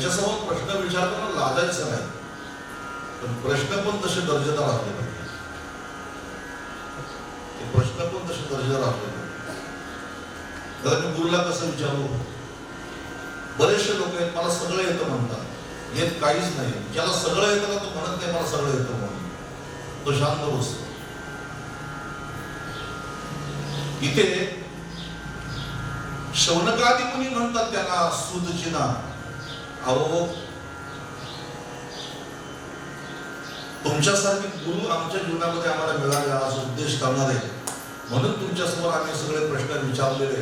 त्यांच्यासमोर प्रश्न विचारताना लाजायचं नाही. पण प्रश्न पण तसे दर्जेदार असले पाहिजे. ते प्रश्न पण तसे दर्जेदार असले पाहिजे. मी गुरुला कसं विचारू? बरेचसे लोक आहेत मला सगळं येतं म्हणतात. येत काहीच नाही. ज्याला सगळं येतं ना तो म्हणत नाही मला सगळं येतं म्हणून. तो शांत बसतो. इथे शौनकादी मुनी म्हणतात त्यांना सुदचिना. अहो तुमच्यासारखे गुरु आमच्या जीवनामध्ये आम्हाला मिळाले आज उद्देश करणारे. म्हणून तुमच्यासमोर आम्ही सगळे प्रश्न विचारलेले.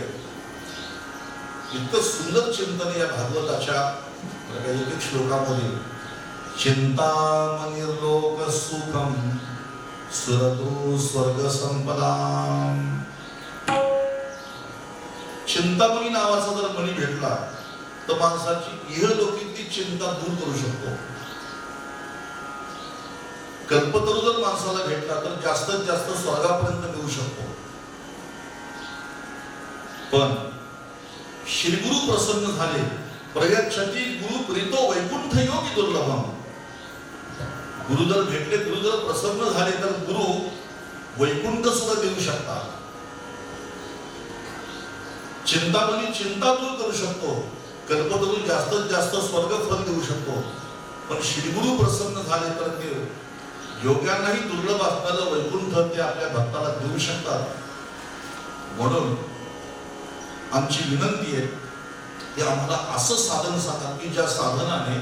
इतकं सुंदर चिंतन या भागवताच्या एक एक श्लोकामध्ये. चिंतामणी लोक सुखम सुरतु स्वर्ग संपदा चिंतामणी नावाचा जर मणी भेटला तर माणसाची इहलोकीतली चिंता दूर करू शकतो. कल्पतरू जर माणसाला भेटला तर जास्तीत जास्त स्वर्गापर्यंत मिळू शकतो. पण श्रीगुरु प्रसन्न झाले प्रयच्छती गुरु प्रीतो वैकुंठ योगी दुर्लभम. गुरु जर भेटले गुरु जर प्रसन्न झाले तर गुरु वैकुंठ सुद्धा देऊ शकतात. चिंतामणी चिंता दूर करू शकतो. कल्पतरू जास्तीत जास्त स्वर्ग फल देऊ शकतो. पण श्रीगुरु प्रसन्न झाले तर ते योग्यांनाही दुर्लभ असणारं वैकुंठ ते आपल्या भक्ताला देऊ शकतात. म्हणून आमची विनंती आहे की आम्हाला असं साधन सांगा की ज्या साधनाने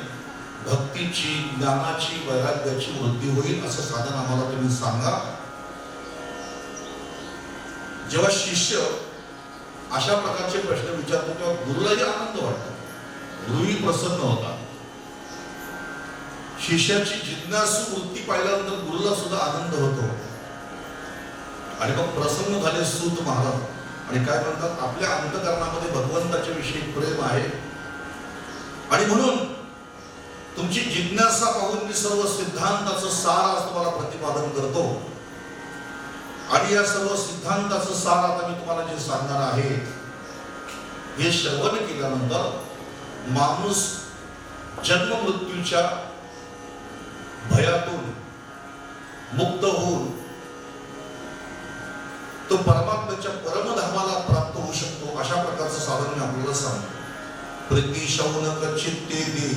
भक्तीची ज्ञानाची वैराग्याची वृद्धी होईल असं साधन आम्हाला तुम्ही सांगा. जेव्हा शिष्य अशा प्रकारचे प्रश्न विचारतो तेव्हा गुरुलाही आनंद वाटतो. गुरुही प्रसन्न होता. शिष्याची जिज्ञासू वृत्ती पाहिल्यानंतर गुरुला सुद्धा आनंद होतो आणि मग प्रसन्न झाले सूत महाराज. आणि काय म्हणतात आपल्या अंतकरणामध्ये भगवंताच्या विषयी प्रेम आहे. आणि म्हणून तुमची जिज्ञासा पाहून मी सर्व सिद्धांताचं सार आज तुम्हाला प्रतिपादन करतो. आणि या सर्व सिद्धांताचं सार आता मी तुम्हाला जे सांगणार आहे हे श्रवण केल्यानंतर माणूस जन्म मृत्यूच्या भयातून मुक्त होऊन तो परमात्म्याच्या परमधामाला प्राप्त होऊ शकतो अशा प्रकारचं साधन मी आपल्याला सांगतो. प्रीती शौनक चित्ते दे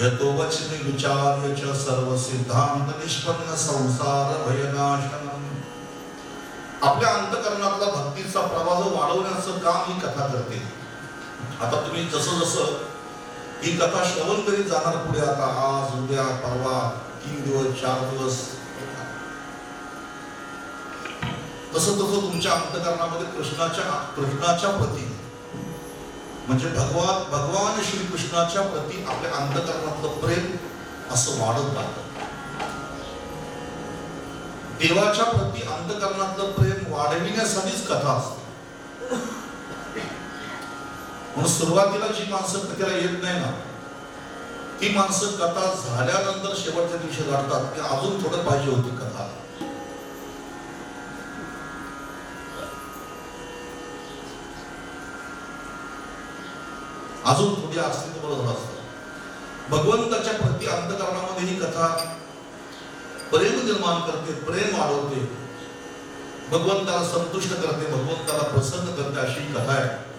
यतो वचने विचार्य च सर्व सिद्धांत निष्पन्न संसार भयनाशन आपल्या अंतकरणातला भक्तीचा प्रवाह वाढवण्याचं काम ही कथा करते. आता तुम्ही जसं जसं ही कथा श्रवण करीत जाणार पुढे आता आज उद्या परवा तीन दिवस चार दिवस. तसं तसं तुमच्या अंतकरणामध्ये कृष्णाच्या कृष्णाच्या प्रती म्हणजे भगवान भगवान श्री कृष्णाच्या प्रती आपल्या अंतकरणातलं प्रेम असं वाढत जातं. देवाच्या प्रती अंतकरणातलं प्रेम वाढविण्यासाठीच कथा असते. म्हणून सुरुवातीला जी माणसं कथेला येत नाही ना ती माणसं कथा झाल्यानंतर शेवटच्या दिवशी रडतात. की अजून थोडं पाहिजे होती कथा. अजून थोडी अस्तित्व बरोबर भगवंताच्या प्रति अंतकरणामध्ये ही कथा प्रेम निर्माण करते प्रेम वाढवते. भगवंताला संतुष्ट करते भगवंताला प्रसन्न करते अशी कथा आहे.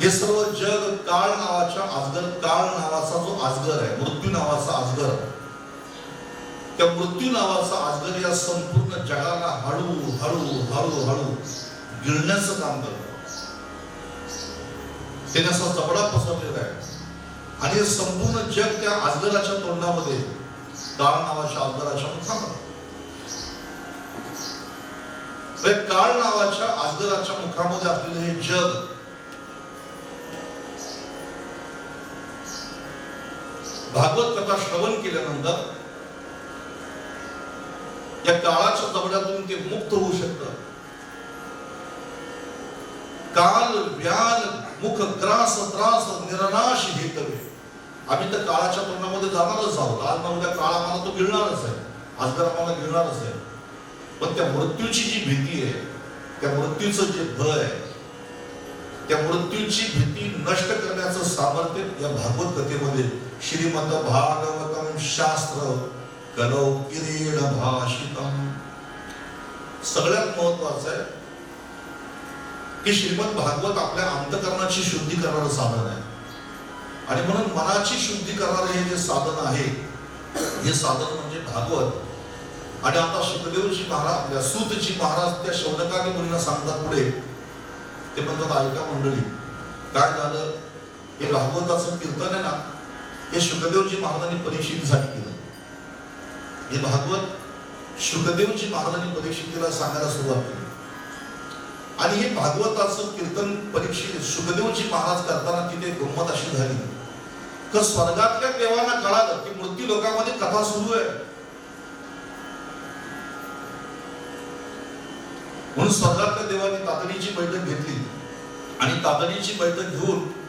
हे सर्व जग काळ नावाच्या आजगर काळ नावाचा जो आजगर आहे मृत्यू नावाचा आजगर त्या मृत्यू नावाचा आजगर या संपूर्ण जगाला हळू हळू हळू हळू गिळण्याचं काम करत. त्याने असा जबडा पसरलेला आहे. आणि हे संपूर्ण जग त्या आजगराच्या तोंडामध्ये काळ नावाच्या आजगराच्या मुखामध्ये. काळ नावाच्या आजगराच्या मुखामध्ये असलेले हे जग भागवत कथा श्रवण केल्यानंतर या काळाच्या जबड्यातून ते मुक्त होऊ शकतात काल व्याल मुख ग्रास त्रास निरनाश हेतवे. आम्ही तर काळाच्या तोंडामध्ये जाणारच आहोत. आज ना उद्या काळ आम्हाला तो गिळणारच आहे. आज तर आम्हाला गिळणारच आहे. पण त्या मृत्यूची जी भीती आहे त्या मृत्यूचं जे भय आहे त्या मृत्यूची भीती नष्ट करण्याचं सामर्थ्य या भागवत कथेमध्ये श्रीमद भागवतम शास्त्र कलौ किरीड भाषितम सगळ्यात महत्वाचं आहे की श्रीमद भागवत आपल्या अंतकरणाची शुद्धी करणारं साधन आहे. आणि म्हणून मनाची शुद्धी करणारं हे जे साधन आहे हे साधन म्हणजे भागवत. आणि आता सुखदेवजी महाराज आपल्या सूतजी महाराज त्या शौनकाने मुलींना सांगतात पुढे. ते म्हणतात ऐका मंडळी काय झालं? हे भागवताचं कीर्तन आहे ना हे शुकदेवजी महाराजांनी परीक्षित केलं. हे भागवत शुकदेवजी महाराजांनी परीक्षितीला सांगायला सुरुवात केली. आणि हे भागवताचं कीर्तन परीक्षित सुखदेवजी महाराज करताना तिथे गंमत अशी झाली. तर स्वर्गातल्या देवांना कळालं की मृत्यू लोकांमध्ये कथा सुरू आहे. म्हणून स्वर्गातल्या देवांनी तातडीची बैठक घेतली. आणि तातडीची बैठक घेऊन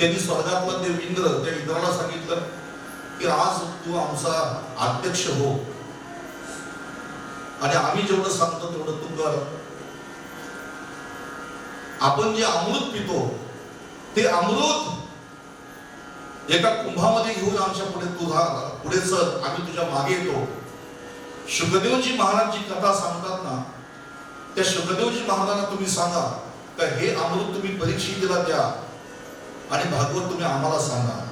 त्यांनी स्वर्गातला इंद्र त्या इंद्राला सांगितलं की आज तू आमचा अध्यक्ष हो. आणि आम्ही जेवढं सांगतो तेवढं तू कर. आपण जे अमृत पितो ते अमृत एका कुंभामध्ये घेऊन आमच्या पुढे तुझा पुढे चल आम्ही तुझ्या मागे येतो. शुकदेवजी महाराजची कथा सांगतात ना त्या शुकदेवजी महाराजांना तुम्ही सांगा का हे अमृत तुम्ही परीक्षेला द्या. आणि भागवत तुम्ही आम्हाला सांगा.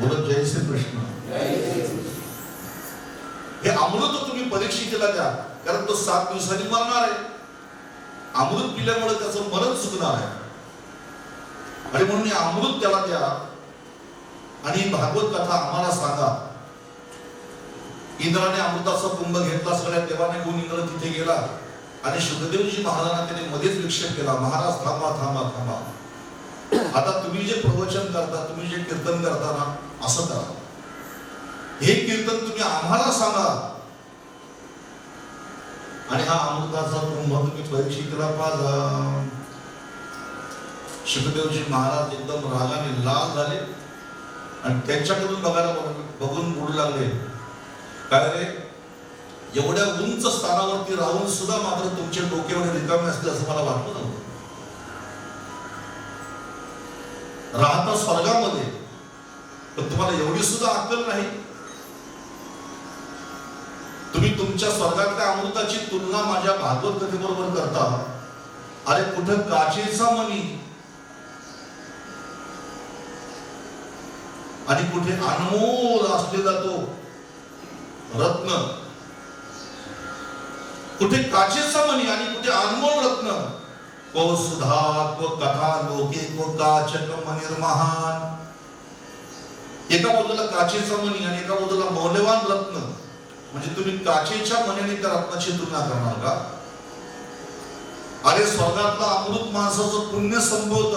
बोलत जय श्री कृष्ण. हे अमृत तुम्ही परीक्षितेला द्या कारण तो सात दिवसांनी मरणार आहे. अमृत पिल्यामुळे त्याचं मरण चुकणार आहे. आणि म्हणून अमृत त्याला द्या. आणि भागवत कथा आम्हाला सांगा. इंद्राने अमृताचा कुंभ घेतला सगळ्या देवाने घेऊन इंद्र तिथे गेला. आणि शुभदेवजी महाराजांना त्याने मध्येच विक्षेप केला. महाराज थांबा थांबा थांबा. आता तुम्ही जे प्रवचन करता तुम्ही जे कीर्तन करता ना असं करा. हे कीर्तन तुम्ही आम्हाला सांगा. आणि हा अमृताचा कुंभ तुम्ही परीक्षितीला पाजा. सुखदेवजी महाराज एकदम रागाने लाल झाले. आणि त्यांच्याकडून बघायला बघ- बघून बुडू लागले. काय रे? एवढ्या उंच स्थानावरती राहून सुद्धा मात्र तुमचे डोके एवढे रिकामे असतील असं मला वाटलं नव्हतं. राहता स्वर्गामध्ये. पण तुम्हाला एवढी सुद्धा अक्कल नाही. तुम्ही तुमच्या स्वर्गातल्या अमृताची तुलना माझ्या भागवत कथेबरोबर करता. अरे कुठं काचेचा मनी आणि कुठे अनमोल असलेला तो रत्न. कुठे काचेचा मणी आणि कुठे अनमोल रत्न. को सुधा को कथा लोके को काचक मनिर्महान. एका बाजूला काचेचा मणी आणि एका बाजूला मौल्यवान रत्न. म्हणजे तुम्ही काचेच्या मनीने त्या रत्नाची तुलना करणार का? अरे स्वर्गातला अमृत माणसाचं पुण्य संभवत.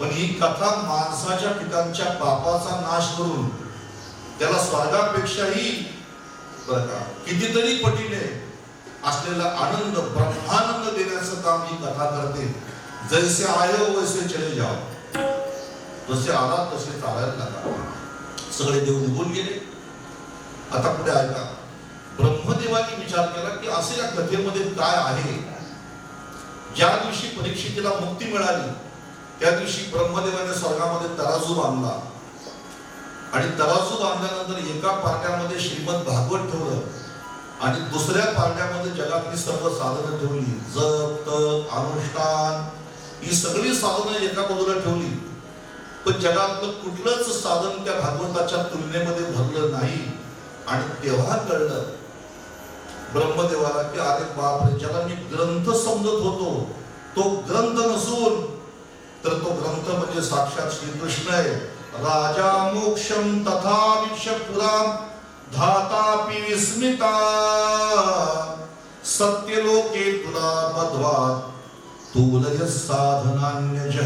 पण ही कथा माणसाच्या पिकांच्या पापाचा नाश करून त्याला स्वर्गापेक्षाही बरं का कितीतरी पटीने असलेला आनंद ब्रह्मानंद देण्याचं काम ही कथा करते. जैसे आयो वैसे चले जाओ. जसे आला तसे चालायला लागा सगळे देव निघून गेले. आता पुढे ऐका. ब्रह्मदेवाने विचार केला की असे या कथेमध्ये काय आहे? ज्या दिवशी परीक्षेला मुक्ती मिळाली त्या दिवशी ब्रह्मदेवाने स्वर्गामध्ये तराजू बांधला. आणि तराजू बांधल्यानंतर एका पार्ट्यामध्ये श्रीमद भागवत ठेवलं. आणि दुसऱ्या पारड्यामध्ये जगातली सर्व साधनं ठेवली. जप अनुष्ठान ही सगळी साधनं एका बाजूला ठेवली. पण जगातलं कुठलंच साधन त्या भागवताच्या तुलनेमध्ये भरलं नाही. आणि तेव्हा कळलं ब्रह्मदेवाला की अरे बापरे ज्याला मी ग्रंथ समजत होतो तो ग्रंथ नसून तर तो ग्रंथ म्हणजे साक्षात श्रीकृष्ण आहे. राजा मोक्षम तथा पुराण. धातापि विस्मिता। सत्यलोके तुला बध्वात तुलय साधनान्यज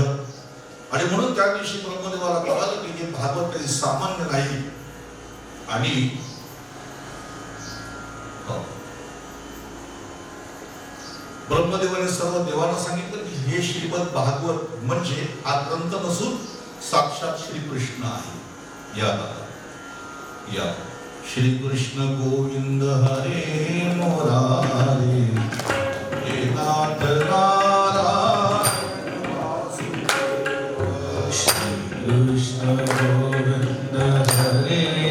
आणि म्हणून त्या दिवशी ब्रह्मदेवाला कळालं की हे भागवत काही सामान्य नाही. आणि हो. ब्रह्मदेवाने सर्व देवांना सांगितलं की हे श्रीमद भागवत म्हणजे हा ग्रंथ नसून साक्षात श्रीकृष्ण आहे. या या. श्री कृष्ण गोविंद हरे मुरारे हे नाथ श्री कृष्ण गोविंद हरे